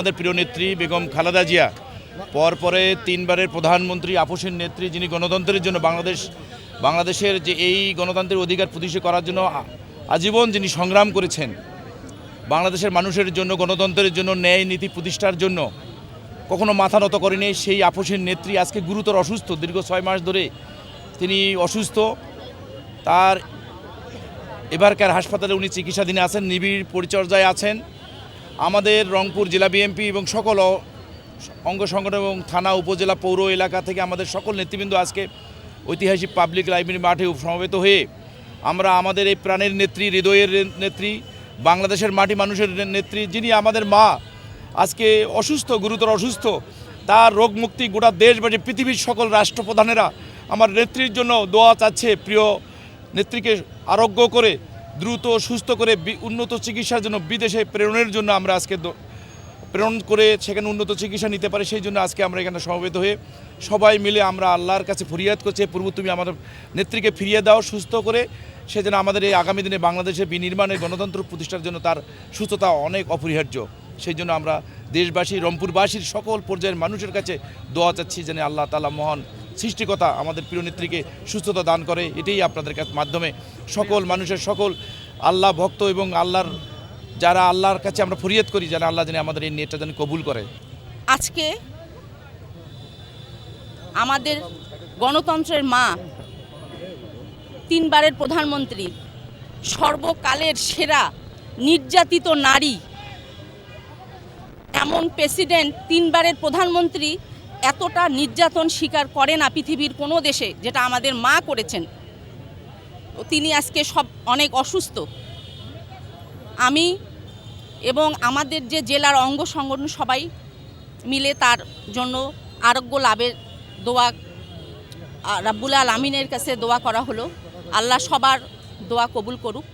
আমাদের প্রিয় নেত্রী বেগম খালেদা জিয়া পরপরে তিনবারের প্রধানমন্ত্রী আপসের নেত্রী যিনি গণতন্ত্রের জন্য বাংলাদেশ, বাংলাদেশের যে এই গণতন্ত্রের অধিকার প্রতিষ্ঠা করার জন্য আজীবন যিনি সংগ্রাম করেছেন, বাংলাদেশের মানুষের জন্য, গণতন্ত্রের জন্য, ন্যায় নীতি প্রতিষ্ঠার জন্য কখনো মাথা নত করেনি সেই আপসের নেত্রী। আজকে গুরুতর অসুস্থ, দীর্ঘ ছয় মাস ধরে তিনি অসুস্থ। তার এবারকার হাসপাতালে উনি চিকিৎসাধীনে আছেন, নিবিড় পরিচর্যায় আছেন। আমাদের রংপুর জেলা বিএনপি এবং সকল অঙ্গ সংগঠন এবং থানা, উপজেলা, পৌর এলাকা থেকে আমাদের সকল নেতৃবৃন্দ আজকে ঐতিহাসিক পাবলিক লাইব্রেরি মাঠে সমবেত হয়ে আমরা আমাদের এই প্রাণের নেত্রী, হৃদয়ের নেত্রী, বাংলাদেশের মাটি মানুষের নেত্রী, যিনি আমাদের মা, আজকে অসুস্থ, গুরুতর অসুস্থ, তার রোগ মুক্তি গোটা দেশবাসী পৃথিবীর সকল রাষ্ট্রপ্রধানেরা আমার নেত্রীর জন্য দোয়া চাচ্ছে। প্রিয় নেত্রীকে আরোগ্য করে দ্রুত সুস্থ করে উন্নত চিকিৎসার জন্য বিদেশে প্রেরণের জন্য আমরা আজকে প্রেরণ করে সেখানে উন্নত চিকিৎসা নিতে পারে, সেই জন্য আজকে আমরা এখানে সমবেত হয়ে সবাই মিলে আমরা আল্লাহর কাছে ফরিয়াদ করছি। পূর্ব তুমি আমাদের নেত্রীকে ফিরিয়ে দাও সুস্থ করে সে যেন আমাদের এই আগামী দিনে বাংলাদেশে বিনির্মাণের গণতন্ত্র প্রতিষ্ঠার জন্য তার সুস্থতা অনেক অপরিহার্য। সেই জন্য আমরা দেশবাসী, রংপুরবাসীর সকল পর্যায়ের মানুষের কাছে দোয়া চাচ্ছি যেন আল্লাহ তালা মহান সৃষ্টিকতা আমাদের প্রিয় নেত্রীকে সুস্থতা দান করে, এটাই আপনাদের কাছে মাধ্যমে সকল মানুষের সকল আল্লাহ ভক্ত এবং আল্লাহর, যারা আল্লাহর কাছে আমরা ফরিয়াদ করি যারা আল্লাহ যেন আমাদের এই নেটটা যেন কবুল করে। আজকে আমাদের গণতন্ত্রের মা, তিনবারের প্রধানমন্ত্রী, সর্বকালের সেরা নির্যাতিত নারী, এমন প্রেসিডেন্ট তিনবারের প্রধানমন্ত্রী এতটা নির্যাতন স্বীকার করে না পৃথিবীর কোনো দেশে, যেটা আমাদের মা করেছেন। তিনি আজকে সব অনেক অসুস্থ। আমি এবং আমাদের যে জেলার অঙ্গ সংগঠন সবাই মিলে তার জন্য আরোগ্য লাভের দোয়া রাব্বুল আলমিনের কাছে দোয়া করা হলো। আল্লাহ সবার দোয়া কবুল করুক।